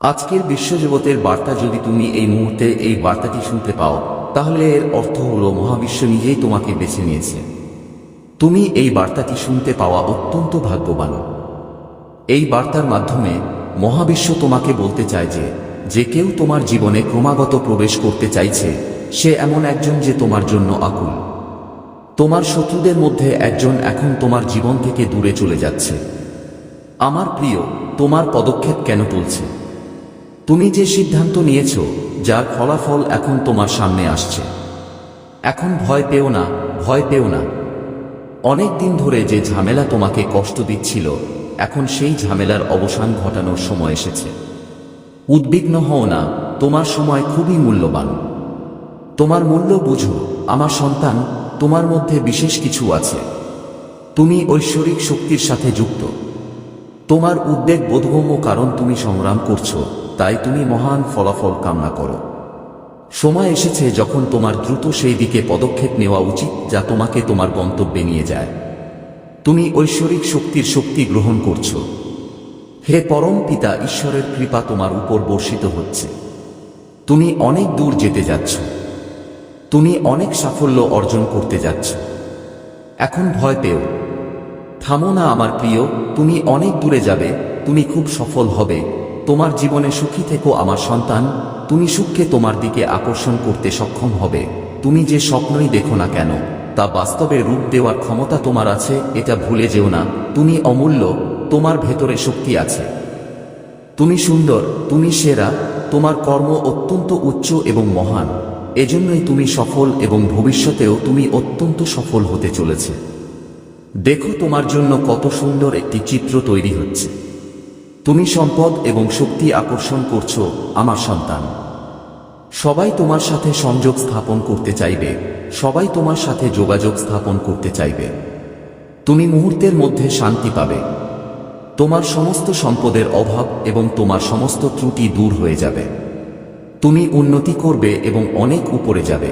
আজকের বিশ্বজগতের বার্তা যদি তুমি এই মুহূর্তে এই বার্তাটি শুনতে পাও, তাহলে এর অর্থ হল মহাবিশ্ব নিজেই তোমাকে বেছে নিয়েছে। তুমি এই বার্তাটি শুনতে পাওয়া অত্যন্ত ভাগ্যবান। এই বার্তার মাধ্যমে মহাবিশ্ব তোমাকে বলতে চায় যে যে কেউ তোমার জীবনে ক্রমাগত প্রবেশ করতে চাইছে, সে এমন একজন যে তোমার জন্য আকুল। তোমার শত্রুদের মধ্যে একজন এখন তোমার জীবন থেকে দূরে চলে যাচ্ছে। আমার প্রিয়, তোমার পদক্ষেপ কেন তুলছে? তুমি যে সিদ্ধান্ত নিয়েছ যার ফলাফল এখন তোমার সামনে আসছে। এখন ভয় পেও না, ভয় পেও না। অনেক দিন ধরে যে ঝামেলা তোমাকে কষ্ট দিচ্ছিল, এখন সেই ঝামেলার অবসান ঘটানোর সময় এসেছে। উদ্বিগ্ন হও না, তোমার সময় খুবই মূল্যবান। তোমার মূল্য বুঝো, আমার সন্তান, তোমার মধ্যে বিশেষ কিছু আছে। তুমি ঐশ্বরিক শক্তির সাথে যুক্ত। তোমার উদ্বেগ বোধগম্য কারণ তুমি সংগ্রাম করছ। তাই তুমি মহান ফলাফল কামনা করো। সময় এসেছে যখন তোমার দ্রুত সেই দিকে পদক্ষেপ নেওয়া উচিত যা তোমাকে তোমার গন্তব্যে নিয়ে যায়। তুমি ঐশ্বরিক শক্তির শক্তি গ্রহণ করছ। হে পরম পিতা, ঈশ্বরের কৃপা তোমার উপর বর্ষিত হচ্ছে। তুমি অনেক দূর যেতে যাচ্ছ। তুমি অনেক সাফল্য অর্জন করতে যাচ্ছ। এখন ভয় পেও। থামো না, আমার প্রিয়, তুমি অনেক দূরে যাবে, তুমি খুব সফল হবে। তোমার জীবনে সুখী থেকো আমার সন্তান, তুমি সুখকে তোমার দিকে আকর্ষণ করতে সক্ষম হবে। তুমি যে স্বপ্নই দেখো না কেন, তা বাস্তবে রূপ দেওয়ার ক্ষমতা তোমার আছে, এটা ভুলে যেও না। তুমি অমূল্য, তোমার ভেতরে শক্তি আছে। তুমি সুন্দর, তুমি সেরা, তোমার কর্ম অত্যন্ত উচ্চ এবং মহান। এজন্যই তুমি সফল এবং ভবিষ্যতেও তুমি অত্যন্ত সফল হতে চলেছে। দেখো তোমার জন্য কত সুন্দর একটি চিত্র তৈরি হচ্ছে। তুমি সম্পদ এবং শক্তি আকর্ষণ করছ, আমার সন্তান। সবাই তোমার সাথে সংযোগ স্থাপন করতে চাইবে, সবাই তোমার সাথে যোগাযোগ স্থাপন করতে চাইবে। তুমি মুহূর্তের মধ্যে শান্তি পাবে। তোমার সমস্ত সম্পদের অভাব এবং তোমার সমস্ত ত্রুটি দূর হয়ে যাবে। তুমি উন্নতি করবে এবং অনেক উপরে যাবে।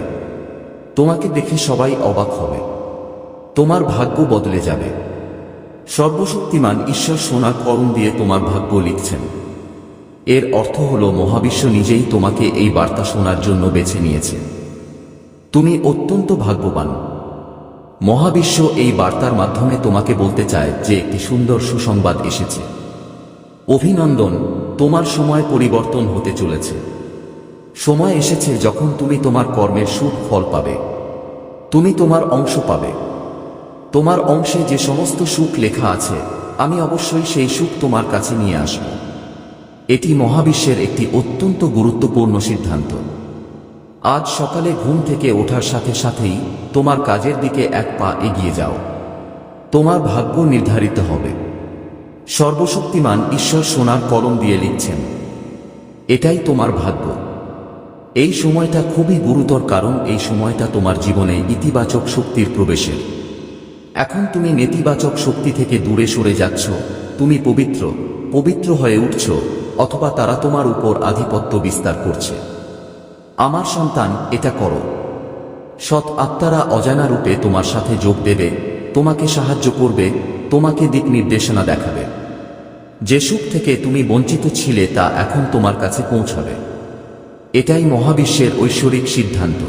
তোমাকে দেখে সবাই অবাক হবে। তোমার ভাগ্য বদলে যাবে। সর্বশক্তিমান ঈশ্বর সোনার করণ দিয়ে তোমার ভাগ্য লিখছেন। এর অর্থ হল মহাবিশ্ব নিজেই তোমাকে এই বার্তা শোনার জন্য বেছে নিয়েছে। তুমি অত্যন্ত ভাগ্যবান। মহাবিশ্ব এই বার্তার মাধ্যমে তোমাকে বলতে চায় যে একটি সুন্দর সুসংবাদ এসেছে। অভিনন্দন, তোমার সময় পরিবর্তন হতে চলেছে। সময় এসেছে যখন তুমি তোমার কর্মের সুখ ফল পাবে। তুমি তোমার অংশ পাবে। তোমার অংশে যে সমস্ত সুখ লেখা আছে, আমি অবশ্যই সেই সুখ তোমার কাছে নিয়ে আসব। এটি মহাবিশ্বের একটি অত্যন্ত গুরুত্বপূর্ণ সিদ্ধান্ত। আজ সকালে ঘুম থেকে ওঠার সাথে সাথেই তোমার কাজের দিকে এক পা এগিয়ে যাও। তোমার ভাগ্য নির্ধারিত হবে। সর্বশক্তিমান ঈশ্বর সোনার কলম দিয়ে লিখছেন, এটাই তোমার ভাগ্য। এই সময়টা খুবই গুরুতর কারণ এই সময়টা তোমার জীবনে ইতিবাচক শক্তির প্রবেশের। এখন তুমি নেতিবাচক শক্তি থেকে দূরে সরে যাচ্ছ। তুমি পবিত্র পবিত্র হয়ে উঠছ, অথবা তারা তোমার উপর আধিপত্য বিস্তার করছে। আমার সন্তান, এটা করো। সৎ আত্মারা অজানা রূপে তোমার সাথে যোগ দেবে, তোমাকে সাহায্য করবে, তোমাকে দিক নির্দেশনা দেখাবে। যে সুখ থেকে তুমি বঞ্চিত ছিলে, তা এখন তোমার কাছে পৌঁছাবে। এটাই মহাবিশ্বের ঐশ্বরিক সিদ্ধান্ত।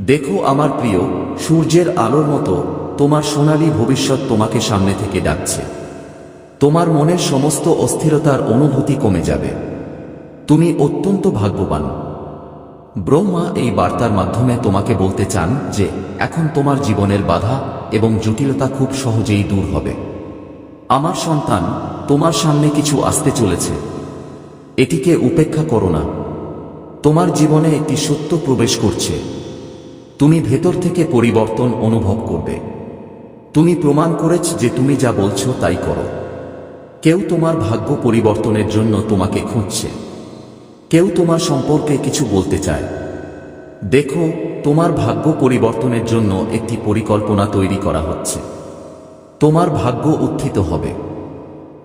দেখো আমার প্রিয়, সূর্যের আলোর মতো তোমার সোনালী ভবিষ্যৎ তোমাকে সামনে থেকে ডাকছে। তোমার মনের সমস্ত অস্থিরতার অনুভূতি কমে যাবে। তুমি অত্যন্ত ভাগ্যবান। ব্রহ্মা এই বার্তার মাধ্যমে তোমাকে বলতে চান যে, এখন তোমার জীবনের বাধা এবং জটিলতা খুব সহজেই দূর হবে। আমার সন্তান, তোমার সামনে কিছু আসতে চলেছে। এটিকে উপেক্ষা করো না। তোমার জীবনে একটি সত্য প্রবেশ করছে। তুমি ভেতর থেকে পরিবর্তন অনুভব করবে। তুমি প্রমাণ করেছ যে তুমি যা বলছো তাই করো। কেউ তোমার ভাগ্য পরিবর্তনের জন্য তোমাকে খুঁজছে। কেউ তোমার সম্পর্কে কিছু বলতে চায়। দেখো, তোমার ভাগ্য পরিবর্তনের জন্য একটি পরিকল্পনা তৈরি করা হচ্ছে। তোমার ভাগ্য উত্থিত হবে।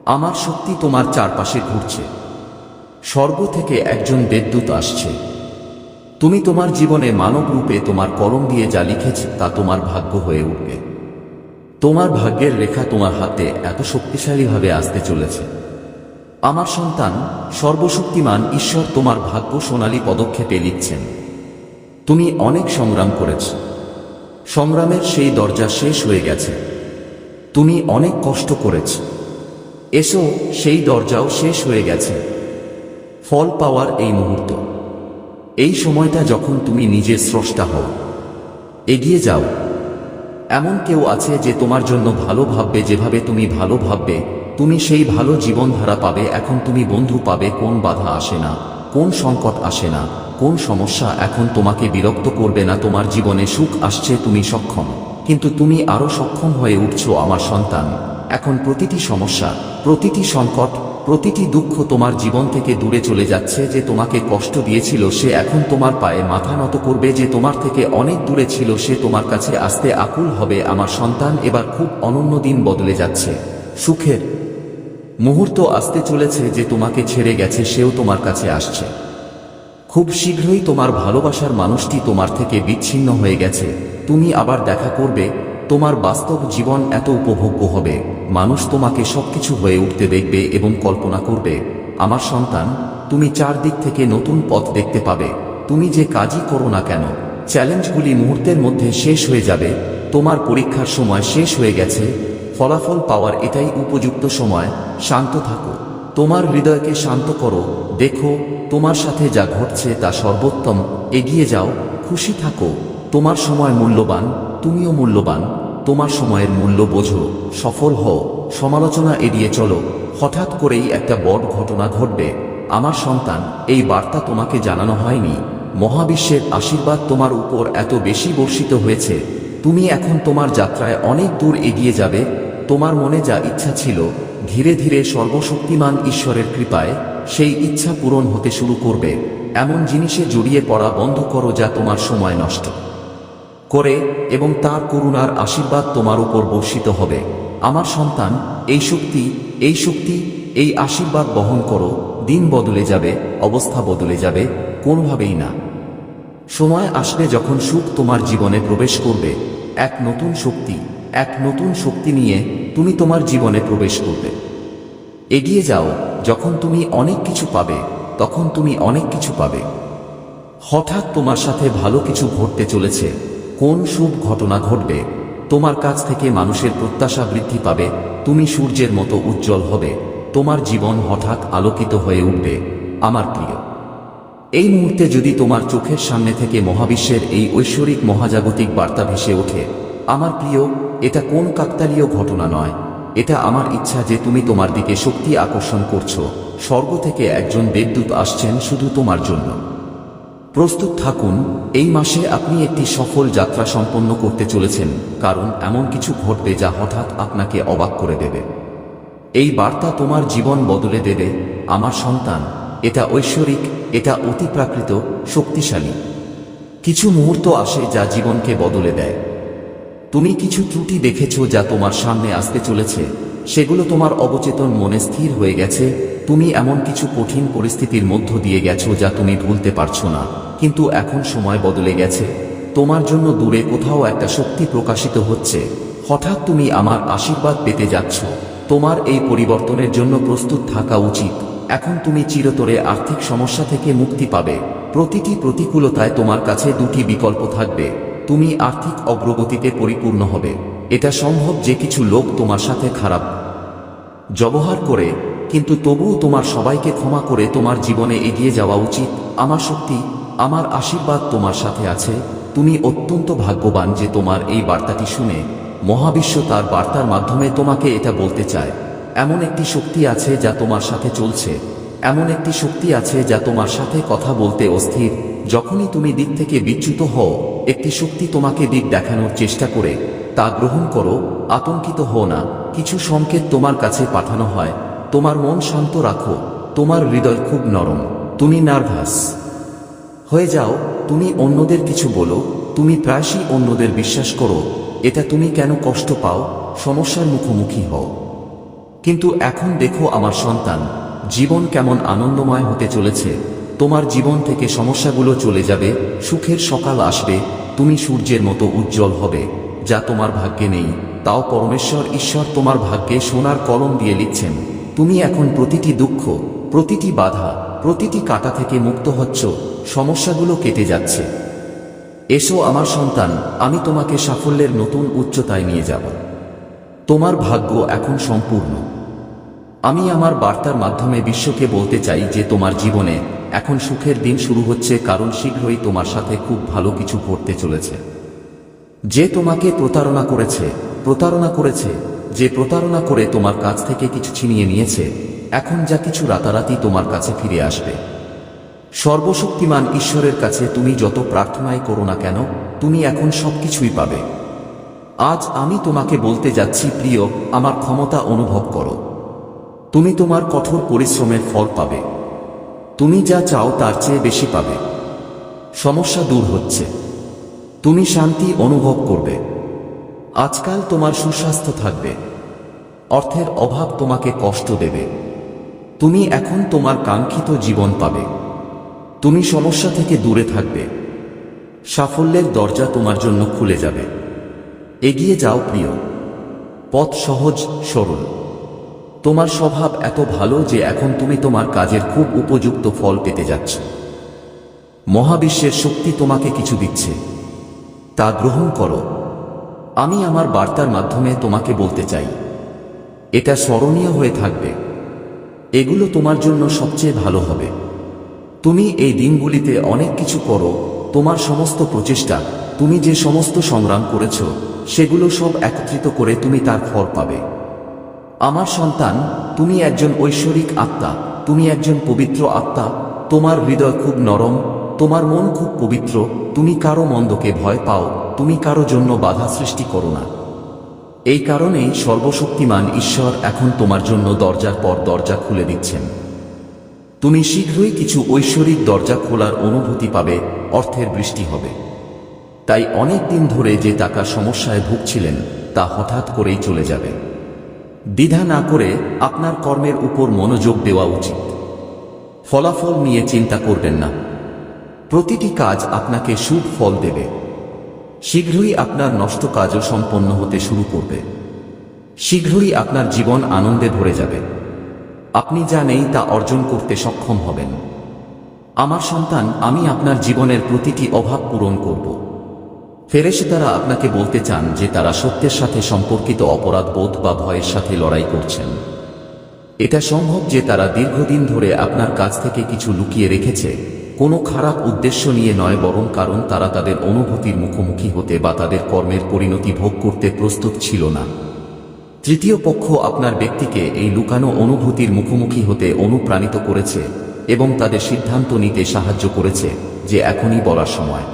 আমার শক্তি তোমার চারপাশে ঘুরছে। স্বর্গ থেকে একজন দেবদূত আসছে। তুমি তোমার জীবনে মানব রূপে তোমার করম দিয়ে যা লিখেছ তা তোমার ভাগ্য হয়ে উঠবে। তোমার ভাগ্যের রেখা তোমার হাতে এত শক্তিশালীভাবে আসতে চলেছে। আমার সন্তান সর্বশক্তিমান ঈশ্বর তোমার ভাগ্য সোনালী পদক্ষেপে লিখছেন। তুমি অনেক সংগ্রাম করেছ। সংগ্রামের সেই দরজা শেষ হয়ে গেছে। তুমি অনেক কষ্ট করেছ। এসো, সেই দরজাও শেষ হয়ে গেছে। ফল পাওয়ার এই মুহূর্ত। এই সময়টা যখন তুমি নিজে স্রষ্টা হও। এগিয়ে যাও। এমন কেউ আছে যে তোমার জন্য ভালো ভাববে যেভাবে তুমি ভালো ভাববে। তুমি সেই ভালো জীবনধারা পাবে, এখন তুমি বন্ধু পাবে, কোন বাধা আসে না, কোন সংকট আসে না, কোন সমস্যা এখন তোমাকে বিরক্ত করবে না, তোমার জীবনে সুখ আসছে, তুমি সক্ষম। কিন্তু তুমি আরও সক্ষম হয়ে উঠছো, আমার সন্তান। এখন প্রতিটি সমস্যা, প্রতিটি সংকট প্রতিটি দুঃখ তোমার জীবন থেকে দূরে চলে যাচ্ছে যে তোমাকে কষ্ট দিয়েছিল সে এখন তোমার পায়ে মাথা নত করবে, যে তোমার থেকে অনেক দূরে ছিল সে তোমার কাছে আসতে আকুল হবে, আমার সন্তান এবার খুব অনন্য দিন বদলে যাচ্ছে। সুখের মুহূর্ত আসতে চলেছে যে তোমাকে ছেড়ে গেছে, সেও তোমার কাছে আসছে। খুব শীঘ্রই তোমার ভালোবাসার মানুষটি তোমার থেকে বিচ্ছিন্ন হয়ে গেছে। তুমি আবার দেখা করবে তোমার বাস্তব জীবন এত উপভোগ্য হবে। মানুষ তোমাকে সবকিছু হয়ে উঠতে দেখবে এবং কল্পনা করবে, আমার সন্তান, তুমি চারদিক থেকে নতুন পথ দেখতে পাবে। তুমি যে কাজই করো না কেন, চ্যালেঞ্জগুলি মুহূর্তের মধ্যে শেষ হয়ে যাবে, তোমার পরীক্ষার সময় শেষ হয়ে গেছে, ফলাফল পাওয়ার এটাই উপযুক্ত সময়, শান্ত থাকো। তোমার হৃদয়কে শান্ত করো, দেখো, তোমার সাথে যা ঘটছে তা সর্বোত্তম, এগিয়ে যাও, খুশি থাকো। তোমার সময় মূল্যবান, তুমিও মূল্যবান। তোমার সময়ের মূল্য বোঝো, সফল হও, সমালোচনা এড়িয়ে চলো। হঠাৎ করেই একটা বড় ঘটনা ঘটবে। আমার সন্তান, এই বার্তা তোমাকে জানানো হয়নি। মহাবিশ্বের আশীর্বাদ তোমার উপর এত বেশি বর্ষিত হয়েছে। তুমি এখন তোমার যাত্রায় অনেক দূর এগিয়ে যাবে। তোমার মনে যা ইচ্ছা ছিল, ধীরে ধীরে সর্বশক্তিমান ঈশ্বরের কৃপায় সেই ইচ্ছা পূরণ হতে শুরু করবে। এমন জিনিসে জড়িয়ে পড়া বন্ধ করো যা তোমার সময় নষ্ট। করে এবং তার করুণার আশীর্বাদ তোমার উপর বর্ষিত হবে। আমার সন্তান, এই শক্তি এই শক্তি, এই আশীর্বাদ বহন করো। দিন বদলে যাবে, অবস্থা বদলে যাবে, কোনোভাবেই না। সময় আসবে যখন সুখ তোমার জীবনে প্রবেশ করবে। এক নতুন শক্তি, এক নতুন শক্তি নিয়ে তুমি তোমার জীবনে প্রবেশ করবে। এগিয়ে যাও, যখন তুমি অনেক কিছু পাবে, তখন তুমি অনেক কিছু পাবে। হঠাৎ তোমার সাথে ভালো কিছু ঘটতে চলেছে। কোন শুভ ঘটনা ঘটবে? তোমার কাছ থেকে মানুষের প্রত্যাশা বৃদ্ধি পাবে, তুমি সূর্যের মতো উজ্জ্বল হবে, তোমার জীবন হঠাৎ আলোকিত হয়ে উঠবে, আমার প্রিয়। এই মুহূর্তে যদি তোমার চোখের সামনে থেকে মহাবিশ্বের এই ঐশ্বরিক মহাজাগতিক বার্তা ভেসে ওঠে, আমার প্রিয়, এটা কোন কাকতালীয় ঘটনা নয়, এটা আমার ইচ্ছা যে তুমি তোমার দিকে শক্তি আকর্ষণ করছ, স্বর্গ থেকে একজন দেবদূত আসছেন শুধু তোমার জন্য। প্রস্তুত থাকুন, এই মাসে আপনি একটি সফল যাত্রা সম্পন্ন করতে চলেছেন, কারণ এমন কিছু ঘটবে যা হঠাৎ আপনাকে অবাক করে দেবে। এই বার্তা তোমার জীবন বদলে দেবে, আমার সন্তান, এটা ঐশ্বরিক, এটা অতিপ্রাকৃত, শক্তিশালী। কিছু মুহূর্ত আসে যা জীবনকে বদলে দেয়। তুমি কিছু ত্রুটি দেখেছ যা তোমার সামনে আসতে চলেছে, সেগুলো তোমার অবচেতন মনে স্থির হয়ে গেছে তুমি এমন কিছু কঠিন পরিস্থিতির মধ্য দিয়ে গেছো যা তুমি ভুলতে পারছ না। কিন্তু এখন সময় বদলে গেছে। তোমার জন্য দূরে কোথাও একটা শক্তি প্রকাশিত হচ্ছে। হঠাৎ তুমি আমার আশীর্বাদ পেতে যাচ্ছ। তোমার এই পরিবর্তনের জন্য প্রস্তুত থাকা উচিত। এখন তুমি চিরতরে আর্থিক সমস্যা থেকে মুক্তি পাবে। প্রতিটি প্রতিকূলতায় তোমার কাছে দুটি বিকল্প থাকবে। তুমি আর্থিক অগ্রগতিতে পরিপূর্ণ হবে। এটা সম্ভব যে কিছু লোক তোমার সাথে খারাপ ব্যবহার করে কিন্তু তবুও তোমার সবাইকে ক্ষমা করে তোমার জীবনে এগিয়ে যাওয়া উচিত। আমার শক্তি, আমার আশীর্বাদ তোমার সাথে আছে। তুমি অত্যন্ত ভাগ্যবান যে তোমার এই বার্তাটি শুনে মহাবিশ্ব তার বার্তার মাধ্যমে তোমাকে এটা বলতে চায়। এমন একটি শক্তি আছে যা তোমার সাথে চলছে। এমন একটি শক্তি আছে যা তোমার সাথে কথা বলতে অস্থির। যখনই তুমি দিক থেকে বিচ্যুত হও, একটি শক্তি তোমাকে দিক দেখানোর চেষ্টা করে। তা গ্রহণ করো, আতঙ্কিত হও না। কিছু সংকেত তোমার কাছে পাঠানো হয়। তোমার মন শান্ত রাখো, তোমার হৃদয় খুব নরম, তুমি নার্ভাস। হয়ে যাও, তুমি অন্যদের কিছু বলো, তুমি প্রায়শই অন্যদের বিশ্বাস করো, এটা তুমি কেন কষ্ট পাও, সমস্যার মুখোমুখি হও। কিন্তু এখন দেখো আমার সন্তান, জীবন কেমন আনন্দময় হতে চলেছে, তোমার জীবন থেকে সমস্যাগুলো চলে যাবে, সুখের সকাল আসবে, তুমি সূর্যের মতো উজ্জ্বল হবে, যা তোমার ভাগ্যে নেই, তাও পরমেশ্বর, ঈশ্বর তোমার ভাগ্যে সোনার কলম দিয়ে লিখছেন। তুমি এখন প্রতিটি দুঃখ, প্রতিটি বাধা, প্রতিটি কাটা থেকে মুক্ত হচ্ছ, সমস্যাগুলো কেটে যাচ্ছে। এসো আমার সন্তান, আমি তোমাকে সাফল্যের নতুন উচ্চতায় নিয়ে যাব। তোমার ভাগ্য এখন সম্পূর্ণ। আমি আমার বার্তার মাধ্যমে বিশ্বকে বলতে চাই যে তোমার জীবনে এখন সুখের দিন শুরু হচ্ছে কারণ শীঘ্রই তোমার সাথে খুব ভালো কিছু ঘটতে চলেছে। যে তোমাকে প্রতারণা করেছে প্রতারণা করেছে যে প্রতারণা করে তোমার কাছ থেকে কিছু ছিনিয়ে নিয়েছে, এখন যা কিছু রাতারাতি তোমার কাছে ফিরে আসবে। সর্বশক্তিমান ঈশ্বরের কাছে তুমি যত প্রার্থনাই করো না কেন, তুমি এখন সবকিছুই পাবে। আজ আমি তোমাকে বলতে যাচ্ছি, প্রিয়, আমার ক্ষমতা অনুভব করো। তুমি তোমার কঠোর পরিশ্রমের ফল পাবে। তুমি যা চাও তার চেয়ে বেশি পাবে। সমস্যা দূর হচ্ছে। তুমি শান্তি অনুভব করবে। আজকাল তোমার সুস্বাস্থ্য থাকবে। অর্থের অভাব তোমাকে কষ্ট দেবে। তুমি এখন তোমার কাঙ্ক্ষিত জীবন পাবে। তুমি সমস্যা থেকে দূরে থাকবে। সাফল্যের দরজা তোমার জন্য খুলে যাবে। এগিয়ে যাও প্রিয়। পথ সহজ, সরল। তোমার স্বভাব এত ভালো যে এখন তুমি তোমার কাজের খুব উপযুক্ত ফল পেতে যাচ্ছ। মহাবিশ্বের শক্তি তোমাকে কিছু দিচ্ছে। তা গ্রহণ করো। আমি আমার বার্তার মাধ্যমে তোমাকে বলতে চাই। এটা স্মরণীয় হয়ে থাকবে। এগুলো তোমার জন্য সবচেয়ে ভালো হবে। তুমি এই দিনগুলিতে অনেক কিছু করো, তোমার সমস্ত প্রচেষ্টা, তুমি যে সমস্ত সংগ্রাম করেছ, সেগুলো সব একত্রিত করে তুমি তার ফল পাবে। আমার সন্তান, তুমি একজন ঐশ্বরিক আত্মা, তুমি একজন পবিত্র আত্মা, তোমার হৃদয় খুব নরম, তোমার মন খুব পবিত্র, তুমি কারও মন্দকে ভয় পাও তুমি কারও জন্য বাধা সৃষ্টি করো না। এই কারণেই সর্বশক্তিমান ঈশ্বর এখন তোমার জন্য দরজার পর দরজা খুলে দিচ্ছেন। তুমি শীঘ্রই কিছু ঐশ্বরিক দরজা খোলার অনুভূতি পাবে, অর্থের বৃষ্টি হবে। তাই অনেক দিন ধরে যে টাকা সমস্যায় ভুগছিলেন, তা হঠাৎ করেই চলে যাবে। দ্বিধা না করে আপনার কর্মের উপর মনোযোগ দেওয়া উচিত। ফলাফল নিয়ে চিন্তা করবেন না। প্রতিটি কাজ আপনাকে সুদ ফল দেবে। শীঘ্রই আপনার নষ্ট কাজও সম্পন্ন হতে শুরু করবে। শীঘ্রই আপনার জীবন আনন্দে ভরে যাবে। আপনি যা নেই তা অর্জন করতে সক্ষম হবেন। আমার সন্তান, আমি আপনার জীবনের প্রতিটি অভাব পূরণ করব। ফেরেশতারা আপনাকে বলতে চান যে তারা সত্যের সাথে সম্পর্কিত অপরাধ বোধ বা ভয়ের সাথে লড়াই করছেন। এটা সম্ভব যে তারা দীর্ঘদিন ধরে আপনার কাছ থেকে কিছু লুকিয়ে রেখেছে। কোনো খারাপ উদ্দেশ্য নিয়ে নয়, বরং কারণ তারা তাদের অনুভূতির মুখোমুখি হতে বা তাদের কর্মের পরিণতি ভোগ করতে প্রস্তুত ছিল না। তৃতীয় পক্ষ আপনার ব্যক্তিকে এই লুকানো অনুভূতির মুখোমুখি হতে অনুপ্রাণিত করেছে এবং তাদের সিদ্ধান্ত নিতে সাহায্য করেছে যে এখনই বলার সময়।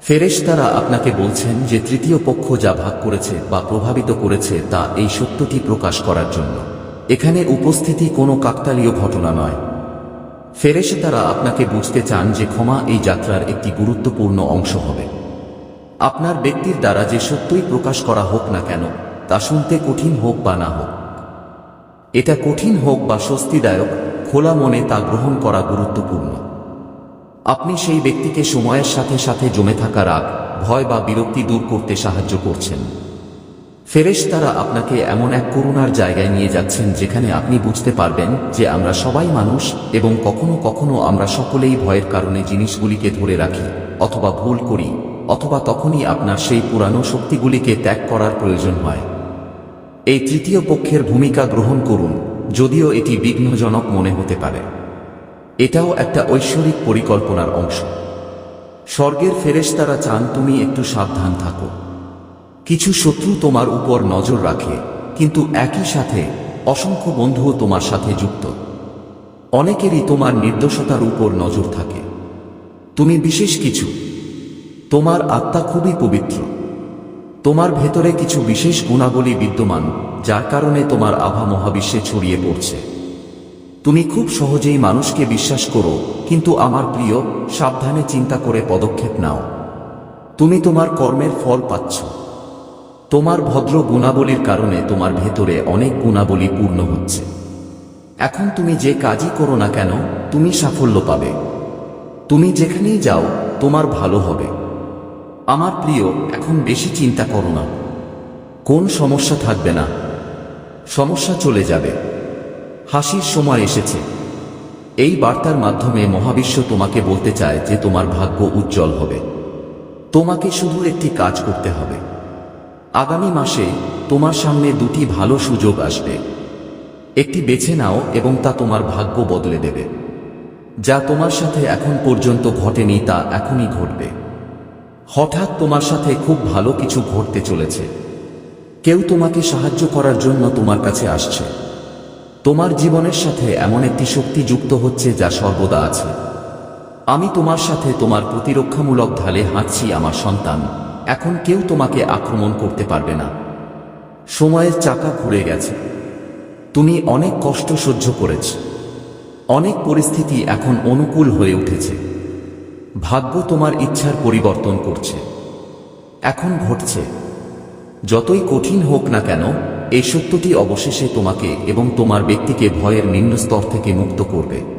ফেরেশতারা আপনাকে বলছেন যে তৃতীয় পক্ষ যা ভাগ করেছে বা প্রভাবিত করেছে তা এই সত্যটি প্রকাশ করার জন্য। এখানে উপস্থিতি কোনো কাকতালীয় ঘটনা নয়। ফেরেশতারা আপনাকে বুঝতে চান যে ক্ষমা এই যাত্রার একটি গুরুত্বপূর্ণ অংশ হবে। আপনার ব্যক্তির দ্বারা যে সত্যই প্রকাশ করা হোক না কেন, তা শুনতে কঠিন হোক বা না হোক। এটা কঠিন হোক বা স্বস্তিদায়ক, খোলা মনে তা গ্রহণ করা গুরুত্বপূর্ণ। আপনি সেই ব্যক্তিকে সময়ের সাথে সাথে জমে থাকা রাগ ভয় বা বিরক্তি দূর করতে সাহায্য করছেন। ফেরেশ তারা আপনাকে এমন এক করুণার জায়গায় নিয়ে যাচ্ছেন যেখানে আপনি বুঝতে পারবেন যে আমরা সবাই মানুষ এবং কখনো কখনো আমরা সকলেই ভয়ের কারণে জিনিসগুলিকে ধরে রাখি অথবা ভুল করি, অথবা তখনই আপনার সেই পুরানো শক্তিগুলিকে ত্যাগ করার প্রয়োজন হয়। এই তৃতীয় পক্ষের ভূমিকা গ্রহণ করুন, যদিও এটি বিঘ্নজনক মনে হতে পারে। এটাও একটা ঐশ্বরিক পরিকল্পনার অংশ। স্বর্গের ফেরেশতারা চান তুমি একটু সাবধান থাকো। কিছু শত্রু তোমার উপর নজর রাখে, কিন্তু একই সাথে অসংখ্য বন্ধুও তোমার সাথে যুক্ত। অনেকেরই তোমার নির্দোষতার উপর নজর থাকে। তুমি বিশেষ কিছু। তোমার আত্মা খুবই পবিত্র। তোমার ভেতরে কিছু বিশেষ গুণাবলী বিদ্যমান, যার কারণে তোমার আভা মহাবিশ্বে ছড়িয়ে পড়ছে। তুমি খুব সহজেই মানুষকে বিশ্বাস করো, কিন্তু আমার প্রিয়, সাবধানে চিন্তা করে পদক্ষেপ নাও। তুমি তোমার কর্মের ফল পাচ্ছ। তোমার ভদ্র গুণাবলীর কারণে তোমার ভেতরে অনেক গুণাবলী পূর্ণ হচ্ছে। এখন তুমি যে কাজই করো না কেন, তুমি সাফল্য পাবে। তুমি যেখানেই যাও, তোমার ভালো হবে। আমার প্রিয়, এখন বেশি চিন্তা করো না। কোন সমস্যা থাকবে না। সমস্যা চলে যাবে। হাসির সময় এসেছে। এই বার্তার মাধ্যমে মহাবিশ্ব তোমাকে বলতে চায় যে তোমার ভাগ্য উজ্জ্বল হবে। তোমাকে শুধু একটি কাজ করতে হবে। আগামী মাসে তোমার সামনে দুটি ভালো সুযোগ আসবে। একটি বেছে নাও এবং তা তোমার ভাগ্য বদলে দেবে। যা তোমার সাথে এখন পর্যন্ত ঘটেনি তা এখনই ঘটবে। হঠাৎ তোমার সাথে খুব ভালো কিছু ঘটতে চলেছে। কেউ তোমাকে সাহায্য করার জন্য তোমার কাছে আসছে। তোমার জীবনের সাথে এমন একটি শক্তি যুক্ত হচ্ছে যা সর্বদা আছে। আমি তোমার সাথে তোমার প্রতিরক্ষামূলক ঢালে হাঁটছি, আমার সন্তান। এখন কেউ তোমাকে আক্রমণ করতে পারবে না। সময়ের চাকা ঘুরে গেছে। তুমি অনেক কষ্ট সহ্য করেছ। অনেক পরিস্থিতি এখন অনুকূল হয়ে উঠেছে। ভাগ্য তোমার ইচ্ছার পরিবর্তন করছে। এখন ঘটছে। যতই কঠিন হোক না কেন, এই সত্যটি অবশেষে তোমাকে এবং তোমার ব্যক্তিকে ভয়ের নিম্ন স্তর থেকে মুক্ত করবে।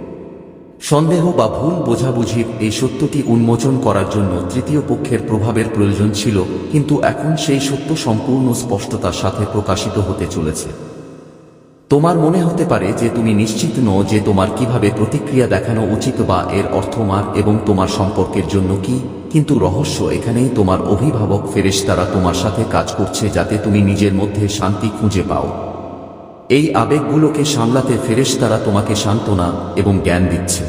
সন্দেহ বা ভুল বোঝাবুঝির এই সত্যটি উন্মোচন করার জন্য তৃতীয় পক্ষের প্রভাবের প্রয়োজন ছিল, কিন্তু এখন সেই সত্য সম্পূর্ণ স্পষ্টতার সাথে প্রকাশিত হতে চলেছে। তোমার মনে হতে পারে যে তুমি নিশ্চিত নও যে তোমার কীভাবে প্রতিক্রিয়া দেখানো উচিত বা এর অর্থ মার এবং তোমার সম্পর্কের জন্য কি, কিন্তু রহস্য এখানেই তোমার অভিভাবক ফেরেশতারা তোমার সাথে কাজ করছে যাতে তুমি নিজের মধ্যে শান্তি খুঁজে পাও। এই আবেগগুলোকে সামলাতে ফেরেশতারা তোমাকে সান্ত্বনা এবং জ্ঞান দিচ্ছে।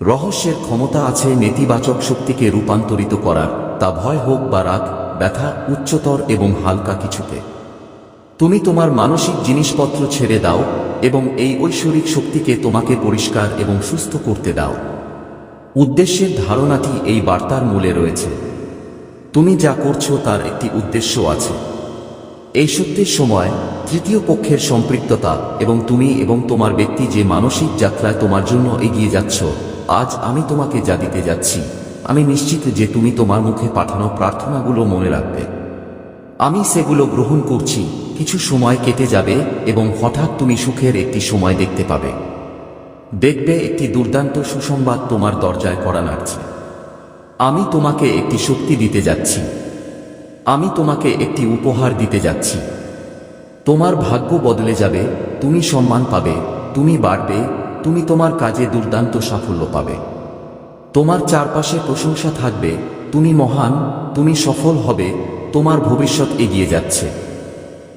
রহস্যের ক্ষমতা আছে নেতিবাচক শক্তিকে রূপান্তরিত করার, তা ভয় হোক বা রাগ, ব্যথা, উচ্চতর এবং হালকা কিছুতে। তুমি তোমার মানসিক জিনিসপত্র ছেড়ে দাও এবং এই ঐশ্বরিক শক্তিকে তোমাকে পরিষ্কার এবং সুস্থ করতে দাও। উদ্দেশ্যের ধারণাটি এই বার্তার মূলে রয়েছে। তুমি যা করছ তার একটি উদ্দেশ্য আছে। এই সত্যের সময় তৃতীয় পক্ষের সম্পৃক্ততা এবং তুমি এবং তোমার ব্যক্তি যে মানসিক যাত্রায় তোমার জন্য এগিয়ে যাচ্ছ, আজ আমি তোমাকে যা দিতে যাচ্ছি, আমি নিশ্চিত যে তুমি তোমার মুখে পাঠানো প্রার্থনাগুলো মনে রাখবে। আমি সেগুলো গ্রহণ করছি, কিছু সময় কেটে যাবে এবং হঠাৎ তুমি সুখের একটি সময় দেখতে পাবে। দেখবে একটি দুর্দান্ত সুসংবাদ তোমার দরজায় করা নাড়ছে। আমি তোমাকে একটি শক্তি দিতে যাচ্ছি। আমি তোমাকে একটি উপহার দিতে যাচ্ছি। তোমার ভাগ্য বদলে যাবে, তুমি সম্মান পাবে, তুমি বাড়বে, তুমি তোমার কাজে দুর্দান্ত সাফল্য পাবে। তোমার চারপাশে প্রশংসা থাকবে, তুমি মহান, তুমি সফল হবে, তোমার ভবিষ্যৎ এগিয়ে যাচ্ছে।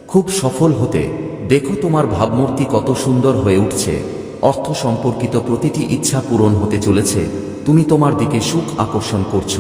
খুব সফল হতে, দেখো তোমার ভাবমূর্তি কত সুন্দর হয়ে উঠছে। অর্থ সম্পর্কিত প্রতিটি ইচ্ছা পূরণ হতে চলেছে, তুমি তোমার দিকে সুখ আকর্ষণ করছ।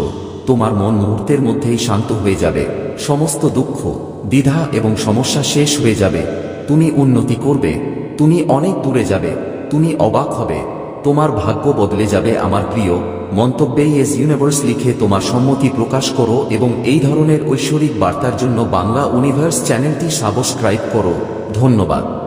তোমার মন মুহূর্তের মধ্যেই শান্ত হয়ে যাবে। সমস্ত দুঃখ, দ্বিধা এবং সমস্যা শেষ হয়ে যাবে। তুমি উন্নতি করবে। তুমি অনেক দূরে যাবে। তুমি অবাক হবে। তোমার ভাগ্য বদলে যাবে আমার প্রিয়। মন্তব্যে এস ইউনিভার্স লিখে তোমার সম্মতি প্রকাশ করো এবং এই ধরনের ঐশ্বরিক বার্তার জন্য বাংলা ইউনিভার্স চ্যানেলটি সাবস্ক্রাইব করো। ধন্যবাদ।